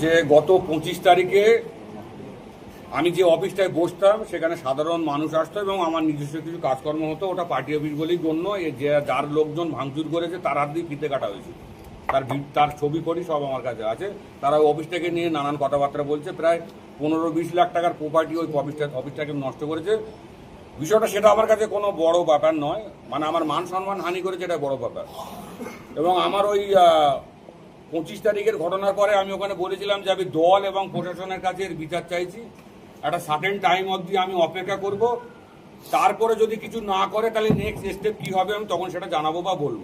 যে গত পঁচিশ তারিখে আমি যে অফিসটায় বসতাম, সেখানে সাধারণ মানুষ আসতো এবং আমার নিজস্ব কিছু কাজকর্ম হতো। ওটা পার্টি অফিস বলেই গণ্য। যে যার লোকজন ভাঙচুর করেছে, তার হাত দিয়ে ফিতে কাটা হয়েছে। তার তার ছবি করি সব আমার কাছে আছে। তারা ওই অফিসটাকে নিয়ে নানান কথাবার্তা বলছে। প্রায় পনেরো বিশ লাখ টাকার প্রপার্টি ওই অফিসটা, অফিসটাকে নষ্ট করেছে। বিষয়টা সেটা আমার কাছে কোনো বড় ব্যাপার নয়। মানে আমার মান সম্মান হানি করেছে, এটা বড় ব্যাপার। এবং আমার ওই পঁচিশ তারিখের ঘটনার পরে আমি ওখানে বলেছিলাম যে আমি দল এবং প্রশাসনের কাছে এর বিচার চাইছি। একটা সার্টেন টাইম অবধি আমি অপেক্ষা করব। তারপরে যদি কিছু না করে, তাহলে নেক্সট স্টেপ কি হবে আমি তখন সেটা জানাব বা বলব।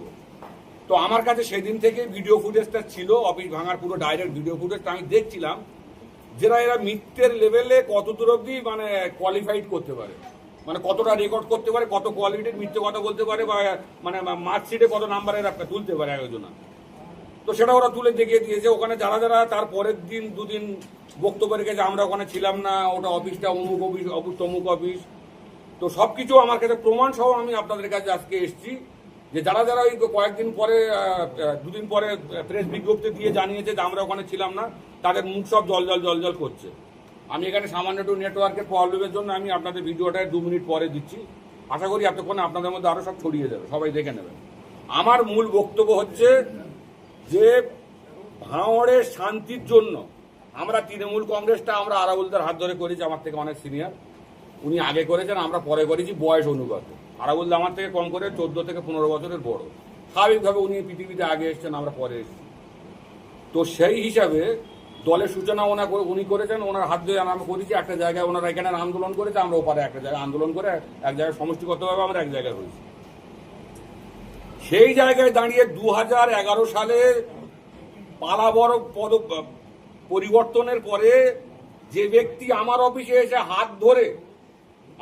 তো আমার কাছে সেদিন থেকে ভিডিও ফুটেজটা ছিল অফিস ভাঙার পুরো ডাইরেক্ট ভিডিও ফুটেজটা আমি দেখছিলাম। যেটা এরা মিথ্যের লেভেলে কত দূর অব্দি মানে কোয়ালিফাইড করতে পারে? মানে কতটা রেকর্ড করতে পারে, কত কোয়ালিটির মিথ্যে কথা বলতে পারে বা মানে মার্কশিটে কত নাম্বারের একটা তুলতে পারে আয়োজনা। তো সেটা ওরা তুলে দেখিয়ে দিয়েছে। ওখানে যারা যারা তার পরের দিন দুদিন বক্তব্য রেখেছে, আমরা ওখানে ছিলাম না, ওটা অফিসটা অমুক অফিস অফিস তমুক অফিস। তো সব কিছু আমার কাছে প্রমাণ সহ আমি আপনাদের কাছে আজকে এসেছি যে যারা যারা ওই কয়েকদিন পরে দুদিন পরে প্রেস বিজ্ঞপ্তি দিয়ে জানিয়েছে যে আমরা ওখানে ছিলাম না, তাদের মুখ সব জল জল জল জল করছে। আমি এখানে সামান্য একটু নেটওয়ার্কের প্রবলেমের জন্য আমি আপনাদের ভিডিওটা দু মিনিট পরে দিচ্ছি। আশা করি এতক্ষণে আপনাদের মধ্যে আরও সব ছড়িয়ে যাবে, সবাই দেখে নেবেন। আমার মূল বক্তব্য হচ্ছে যে ভাঁড়ের শান্তির জন্য আমরা তৃণমূল কংগ্রেসটা, আমরা আরাবুলদার হাত ধরে করেছি, আমার থেকে অনেক সিনিয়র উনি আগে করেছেন, আমরা পরে করেছি, বয়স অনুগত। আরাবুল্লাহ আমার থেকে কম করে চোদ্দ থেকে পনেরো বছরের বড়। স্বাভাবিকভাবে উনি পৃথিবীতে আগে এসেছেন, আমরা পরে এসেছি। তো সেই হিসাবে দলের সূচনা ওনা উনি করেছেন, ওনার হাত ধরে আমরা করেছি, একটা জায়গায় ওনারা এখানে আন্দোলন করেছে, আমরা ওপারে একটা জায়গায় আন্দোলন করে এক জায়গায় সমষ্টিগতভাবে আমরা এক জায়গায় হয়েছি। সেই জায়গায় দাঁড়িয়ে দু হাজার এগারো সালে পালাবর পদ, পরিবর্তনের পরে যে ব্যক্তি আমার অফিসে এসে হাত ধরে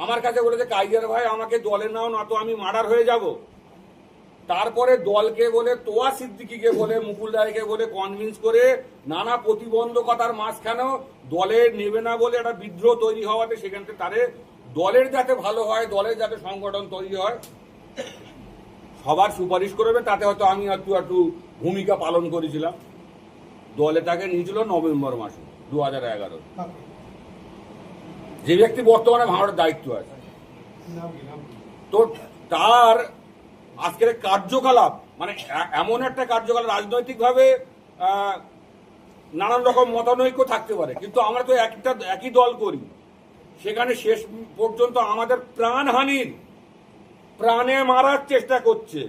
আমার কাছে বলেছে, কাইজার ভাই, আমাকে দলে নাও, না তো আমি মার্ডার হয়ে যাব। তারপরে দলকে বলে, তোয়া সিদ্দিকিকে বলে, মুকুল রায়কে বলে কনভিন্স করে নানা প্রতিবন্ধকতার মাঝখানেও দলে নেবে না বলে একটা বিদ্রোহ তৈরি হওয়াতে সেখান থেকে তারে দলের যাতে ভালো হয়, দলের যাতে সংগঠন তৈরি হয় সবার সুপারিশ করবে তাতে হয়তো আমি একটু একটু ভূমিকা পালন করেছিলাম। দলে তাকে নিয়েছিল নভেম্বর মাসে দু হাজার এগারো। যে ব্যক্তি বর্তমানে ভাঙড়ের দায়িত্ব আছে। তো তার আজকের কার্যকলাপ মানে এমন একটা কার্যকলাপ রাজনৈতিকভাবে নানান রকম মতানৈক্য থাকতে পারে। কিন্তু আমরা তো একটা, একই দল করি। সেখানে শেষ পর্যন্ত আমাদের প্রাণহানির প্রাণে মারার চেষ্টা করছে।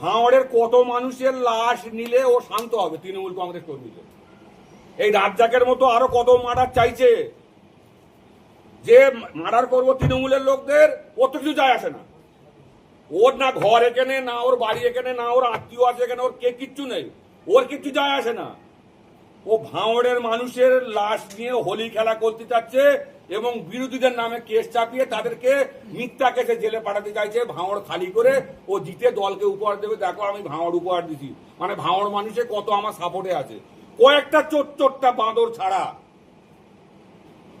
ভাঁড়ের কত মানুষের লাশ নিলে ও শান্ত হবে, তৃণমূল কংগ্রেস কর্মীদের। এই রাজ্জাকের মতো আরও কত মার্ডার চাইছে? যে মার্ডার করব তৃণমূলের লোকদের, ও তো কিছু যায় আসে না। ওর না ঘর এখানে, না ওর বাড়ি এখানে, না ওর আত্মীয় আছে এখানে, ওর কে কিচ্ছু নেই। ওর কিচ্ছু যায় আসে না। ও ভাঁড়ের মানুষের লাশ নিয়ে হোলি খেলা করতে চাচ্ছে এবং বিরোধীদের নামে কেস চাপিয়ে তাদেরকে মিথ্যা কেসে জেলে পাঠাতে চাইছে ভাঁড় খালি করে ও জিতে দলকে উপহার দেবে। দেখো আমি ভাঁড় উপহার দিছি। মানে ভাঁড় মানুষে কত আমার সাপোর্টে আছে। কয়েকটা চোট চোটটা বাঁদর ছাড়া।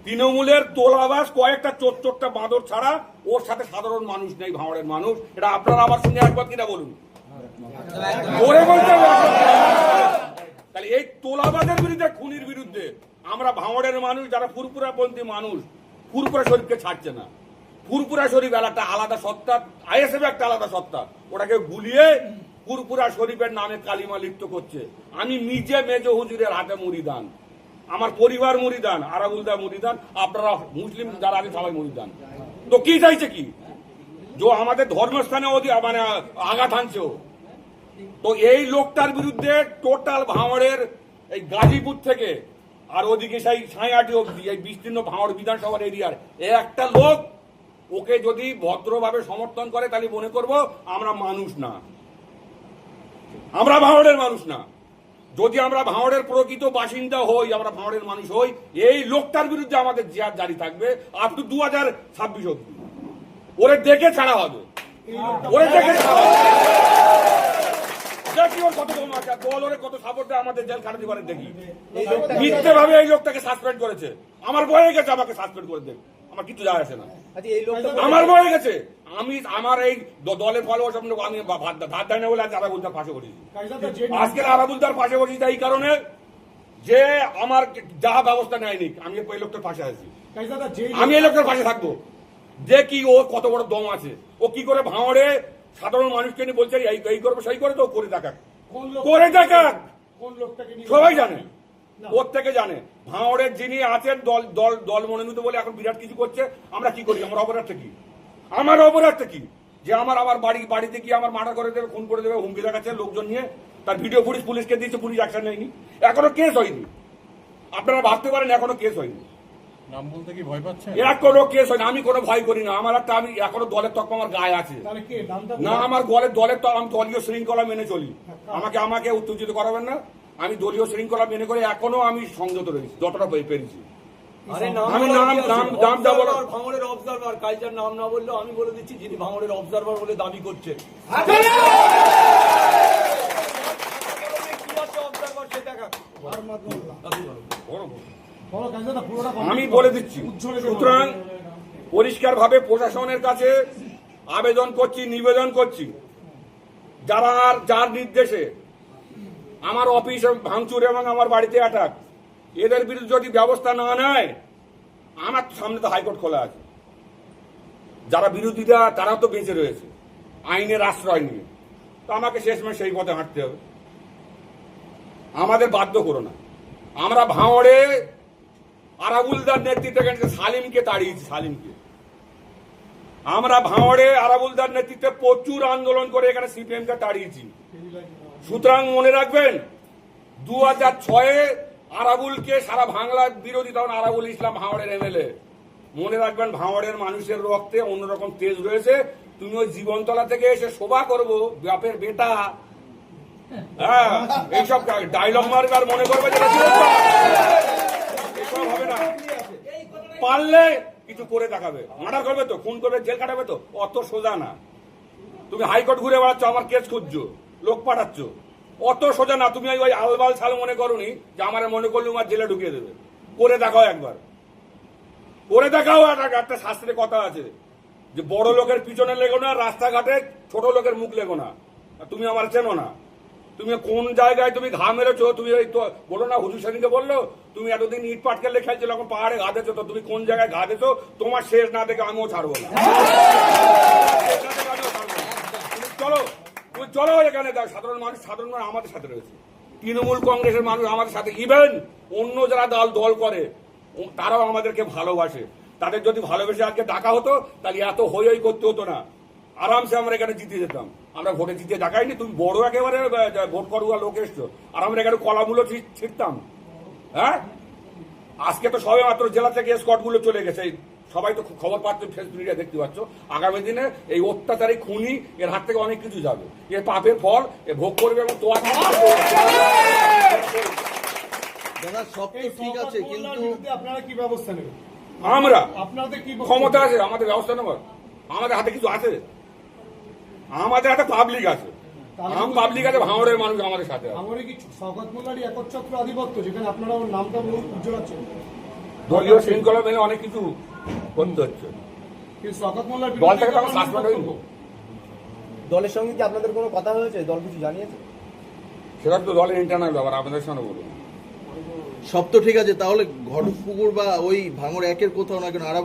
তৃণমূলের তোলাবাস কয়েকটা চোট চোটটা বাঁদর ছাড়া ওর সাথে সাধারণ মানুষ নেই ভাঁড়ের মানুষ। এটা আপনারা আমার সঙ্গে একবার কিনা বলুন? তাহলে এই তোলাবাজের বিরুদ্ধে, খুনির বিরুদ্ধে আমরা ভাঙড়ের মানুষ, যারা ফুরপুরাপন্থী মানুষ ফুরপুরা শরীফকে ছাড়ছে না। ফুরপুরা শরীফ একটা আলাদা সত্তা আইএসএফ একটা আলাদা সত্তা ওটাকে গুলিয়ে ফুরপুরা শরীফের নামে কালিমা লিপ্ত করছে। আমি নিজে মেজ হুজুরের হাতে মুড়িদান। আমার পরিবার মুড়িদান, আরাবুলদা মুড়িদান, আপনারা মুসলিম যারা আছে সবাই মুড়িদান। তো কি চাইছে কি? যে আমাদের ধর্মস্থানে ওদি মানে আঘাত হানছে ও। তো এই লোকটার বিরুদ্ধে টোটাল ভাঙড়ের এই গাজীপুর থেকে আর ওদিকে সেই ছায়াটি অব্দি এই বিস্তীর্ণ ভাঙড় বিধানসভার এরিয়ার। এ একটা লোক, ওকে যদি ভদ্রভাবে সমর্থন করে, তাহলে মনে করব আমরা মানুষ না। আমরা ভাঙড়ের মানুষ না। যদি আমরা ভাঙড়ের প্রকৃত বাসিন্দা হই, আমরা ভাঙড়ের মানুষ হই, এই লোকটার বিরুদ্ধে আমাদের জিহাদ জারি থাকবে আপ টু দু হাজার ছাব্বিশ অব্দি ওরে দেখে ছাড়া হবে। ওরে দেখে ছাড়া হবে। দেখি ওর কত দম আছে? দল ওরে কত সাপোর্ট আমাদের জেল খাটাতে পারে দেখি। মিথ্যে ভাবে এই লোকটাকে সাসপেন্ড করেছে। আমার বয়ে গেছে আমাকে সাসপেন্ড করে দেবে। আমার কিছু যায় আসে না। আচ্ছা এই লোকটা আমার বয়ে গেছে। আমি আমার এই দ- ফলোয়ার সামনে আমি ধার দেয় বলে আজ আরাবুলদার পাশে বসেছি। আজকে আরাবুলদার পাশে বসেছি এই কারণে যে আমার যা ব্যবস্থা নেয়নি আমি এই লোকটার পাশে আছি। আমি এই লোকটার পাশে থাকব। যে কি ও কত বড় দম আছে। ও কি করে ভাঙড়ে সাধারণ মানুষকে নিয়ে বলছে এই এই করব সেই করে তো করে দেখাক। করে দেখাক। সবাই জানে। না। প্রত্যেকে জানে। ভাঙড়ের যিনি আছেন দল দল দল মনোনীত বলে এখন বিরাট কিছু করছে। আমরা কি করি? আমার অপরাধটা কি? আমার অপরাধটা কি? যে আমার আমার বাড়ি বাড়িতে গিয়ে আমার মার্ডার করে দেবে খুন করে দেবে হুমকি দেখাচ্ছে লোকজন নিয়ে। তার ভিডিও পুলিশ পুলিশকে দিয়েছে পুলিশ অ্যাকশন নেয়নি। এখনও কেস হয়নি। আপনারা ভাবতে পারেন এখনও কেস হয়নি। নাম বলতে কি ভয় পাচ্ছেন? এরা কোনো কেস হয়নি আমি কোনো ভয় করি না। আমার একটা আমি এখনও দলের তক আমার গায়ে আছে। তাহলে কে? নামটা না আমার দলের দলের তো আমি দলীয় শৃঙ্খলা মেনে চলি। আমাকে আমাকে উত্তেজিত করাবেন না। আমি দলীয় শৃঙ্খলা মেনে করে এখনও আমি সংযত রয়েছি যতটা পেরেছি। আমি নাম- নাম- নাম যা বলো। ভাঙড়ের অবজারভার কাইজার নাম না বললেও আমি বলে দিচ্ছি যিনি ভাঙড়ের অবজারভার বলে দাবি করছে সে। আমি বলে দিচ্ছি। সুতরাং পরিষ্কার ভাবে প্রশাসনের কাছে আবেদন করছি নিবেদন করছি। যারা যার নির্দেশে আমার অফিস ভাঙচুর এবং আমার বাড়িতে অ্যাটাক এদের বিরুদ্ধে যদি ব্যবস্থা না নেয় আমার সামনে তো হাইকোর্ট খোলা আছে। যারা বিরোধীরা তারা তো বেঁচে রয়েছে আইনের আশ্রয় নিয়ে। তো আমাকে শেষমেশ সেই পথে হাঁটতে হবে। আমাদের বাধ্য করো না। আমরা ভাঁড়ে আরাবুলদার নেতৃত্বে এখানে সালিমকে তাড়িয়েছি, সালিমকে? আমরা ভাঁড়ে আরাবুলদার নেতৃত্বে প্রচুর আন্দোলন করে এখানে সিপিএম কে তাড়িয়েছি। সুতরাং মনে রাখবেন দু হাজার ছয়ে আরাবুলকে সারা বাংলার বিরোধী তখন আরাবুল ইসলাম ভাঁড়ের এমএলএ। মনে রাখবেন, ভাঁড়ের মানুষের রক্তে অন্যরকম তেজ রয়েছে। তুমি ওই জীবনতলা থেকে এসে শোভা করব, বাপের বেটা। হ্যাঁ এইসব ডায়লগ মার্কার মনে করবে যেটা হবে না। পারলে কিছু করে দেখাবে। মার্ডার করবে তো, খুন করবে, জেল কাটাবে তো, অত সোজা না। তুমি হাইকোর্ট ঘুরে বেড়াচ্ছ, আমার কেস খুঁজছো, লোক পাঠাচ্ছ। অত সোজা না, তুমি ওই আলবাল ছাল মনে করনি যে আমার মনে করলে আমার জেলে ঢুকিয়ে দেবে। করে দেখাও একবার। করে দেখাও একটা শাস্ত্রে কথা আছে। যে বড় লোকের পিছনে লেগো না, রাস্তাঘাটে ছোট লোকের মুখ লেগো না। তুমি আমার চেনো না। তুমি কোন জায়গায় তুমি ঘা মেরেছো? তুমি ওই তো বলো না, হুজুর সেদিনকে বলল, তুমি এতদিন ইট পাটকেলে খেলছিল, এখন পাহাড়ে ঘা দিয়েছ, তো তুমি কোন জায়গায় ঘা দিয়েছ? তোমার শেষ না দেখে আমিও ছাড়বো না। চলো, তুমি চলো এখানে সাধারণ মানুষ সাধারণ মানুষ আমাদের সাথে রয়েছে। তৃণমূল কংগ্রেসের মানুষ আমাদের সাথে ইভেন অন্য যারা দল দল করে, তারাও আমাদেরকে ভালোবাসে। তাদের যদি ভালোবেসে আজকে ডাকা হতো, তাহলে এত হই হই করতে হতো না। আরামসে আমরা এখানে জিতে যেতাম। আমরা ভোটে জিতে দেখাইনি তুমি বড় একেবারে ভোট করুয়া লোক এসছো। আর আমরা এখানে কলামূলো ছিটতাম। হ্যাঁ? আজকে তো সবে মাত্র জেলা থেকে স্কটগুলো চলে গেছে। সবাই তো খবর পাচ্ছ ফেসবুক মিডিয়া দেখতে পাচ্ছ। আগামী দিনে এই অত্যাচারী খুনি এর হাত থেকে অনেক কিছু যাবে। এর পাপের ফল এ ভোগ করবে এবং দাদা সব তো ঠিক আছে কিন্তু আপনারা কি ব্যবস্থা নেবেন? আমরা? আপনাদের কি ক্ষমতা আছে আমাদের ব্যবস্থা নেবার আমাদের হাতে কিছু আছে? আমাদের হাতে পাবলিক আছে। আম পাবলিক আছে ভাঙড়ের মানুষ আমাদের সাথে আছে। আমারই কি শওকত মোল্লারই একচ্ছত্র আধিপত্য যেখানে আপনারা ওর নামটা উজ্জ্বলাচ্ছেন দলীয় শৃঙ্খলা মেনে অনেক কিছু করতে হচ্ছে। কিন্তু শওকত মোল্লার দল তো সাসপেন্ড দলের সঙ্গে কি আপনাদের কোনো কথা হয়েছে? দল কিছু জানিয়েছে? সেটা তো দলের ইন্টারনাল ব্যাপার আপনাদের সামনে বলুন সব তো ঠিক আছে তাহলে ঘটপুকুর বা ওই ভাঙর একের কোথাও না কেন আরাবুল